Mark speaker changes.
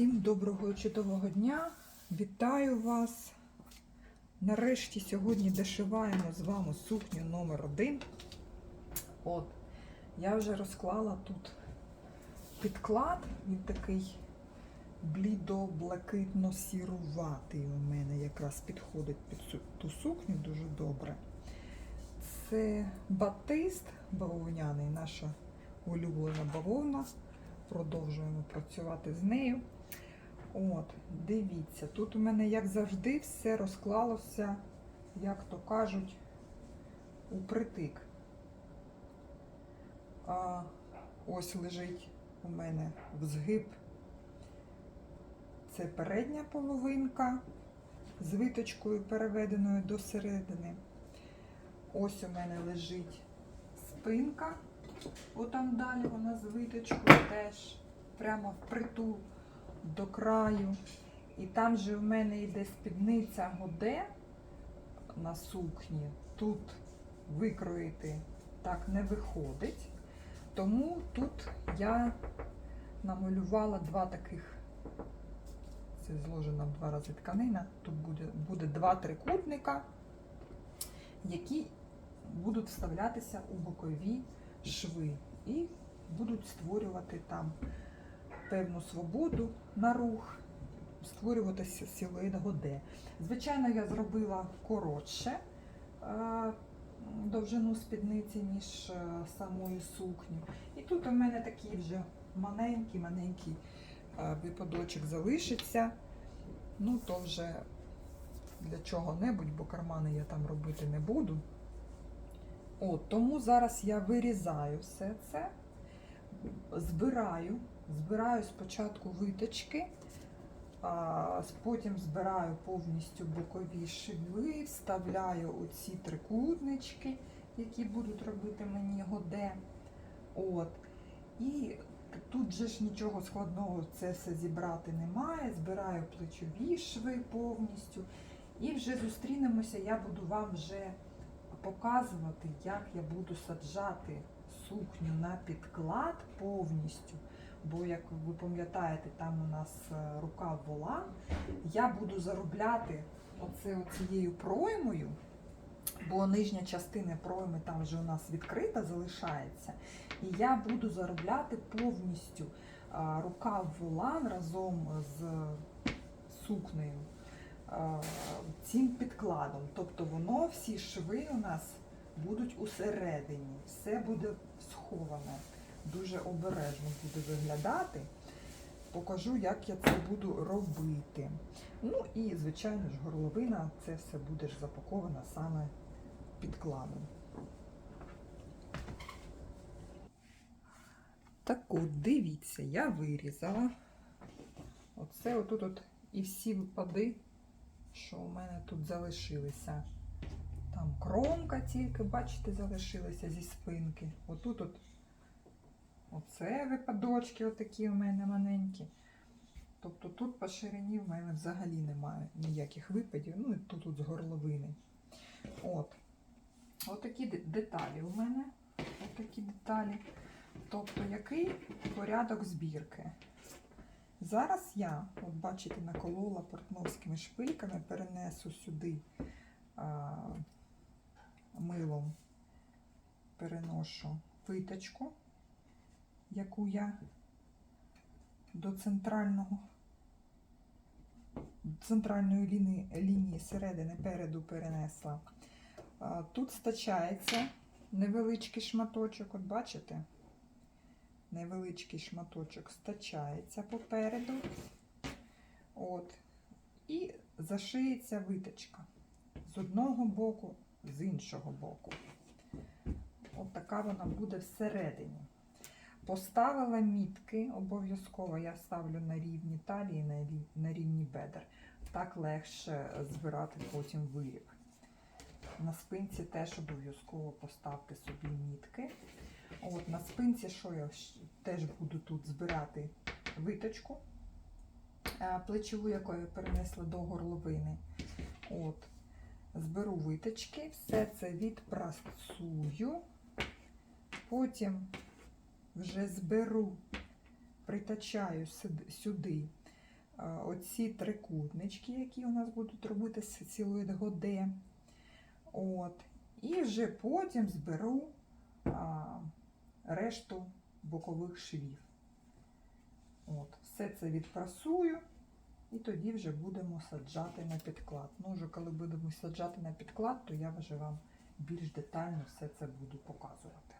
Speaker 1: Всім доброго і чудового дня! Вітаю вас! Нарешті сьогодні дошиваємо з вами сукню номер один. От, я вже розклала тут підклад, він такий блідо-блакитно-сіруватий у мене якраз підходить під ту сукню дуже добре. Це батист бавовняний, наша улюблена бавовна. Продовжуємо працювати з нею. От, дивіться, тут у мене, як завжди, все розклалося, як то кажуть, упритик. А, ось лежить у мене взгиб. Це передня половинка з виточкою переведеною до середини. Ось у мене лежить спинка. Отам далі вона з виточкою теж прямо впритул до краю. І там же в мене йде спідниця годе на сукні. Тут викроїти так не виходить. Тому тут я намалювала два таких. Це зложена в два рази тканина. Тут буде, буде два трикутника, які будуть вставлятися у бокові шви і будуть створювати там певну свободу на рух, створюватися силует годе. Звичайно, я зробила коротше е, довжину спідниці, ніж е, самої сукні. І тут у мене такий вже маленький-маленький е, випадочок залишиться. Ну, то вже для чого-небудь, бо кармани я там робити не буду. От, тому зараз я вирізаю все це, збираю, збираю спочатку виточки, потім збираю повністю бокові шви, вставляю оці трикутнички, які будуть робити мені годе. От. І тут же ж нічого складного це все зібрати немає. Збираю плечові шви повністю. І вже зустрінемося, я буду вам вже показувати, як я буду саджати сукню на підклад повністю. Бо, як ви пам'ятаєте, там у нас е, рука волан. Я буду заробляти оце оцією проймою, бо нижня частина пройми там вже у нас відкрита залишається. І я буду заробляти повністю а, рукав волан разом з сукнею цим підкладом. Тобто воно, всі шви у нас будуть усередині, все буде сховане. Дуже обережно буде виглядати. Покажу, як я це буду робити. Ну і, звичайно ж, горловина, це все буде ж запаковано саме підкладом. Так от, дивіться, я вирізала. Оце отут от і всі випади, що у мене тут залишилися. Там кромка тільки, бачите, залишилася зі спинки. Отут от оце випадочки, отакі у мене маленькі. Тобто тут по ширині в мене взагалі немає ніяких випадів. Ну і тут, тут з горловини. От. Отакі де- деталі у мене. Отакі деталі. Тобто, який порядок збірки? Зараз я, от бачите, наколола портновськими шпильками, перенесу сюди милом, переношу виточку, яку я до центрального центральної лінії, лінії середини переду перенесла. Тут стачається невеличкий шматочок, от бачите? Невеличкий шматочок стачається попереду. От. І зашиється виточка з одного боку, з іншого боку. От така вона буде всередині. Поставила мітки, обов'язково я ставлю на рівні талії, на рівні бедер. Так легше збирати потім виріб. На спинці теж обов'язково поставте собі мітки. От на спинці, що я теж буду тут збирати виточку е, плечову, яку я перенесла до горловини. От, зберу виточки, все це відпрасую. Потім вже зберу, притачаю сюди- е, оці трикутнички, які у нас будуть робити силует годе. От. І вже потім зберу а, решту бокових швів. От. Все це відпрасую. І тоді вже будемо саджати на підклад. Ну, вже коли будемо саджати на підклад, то я вже вам більш детально все це буду показувати.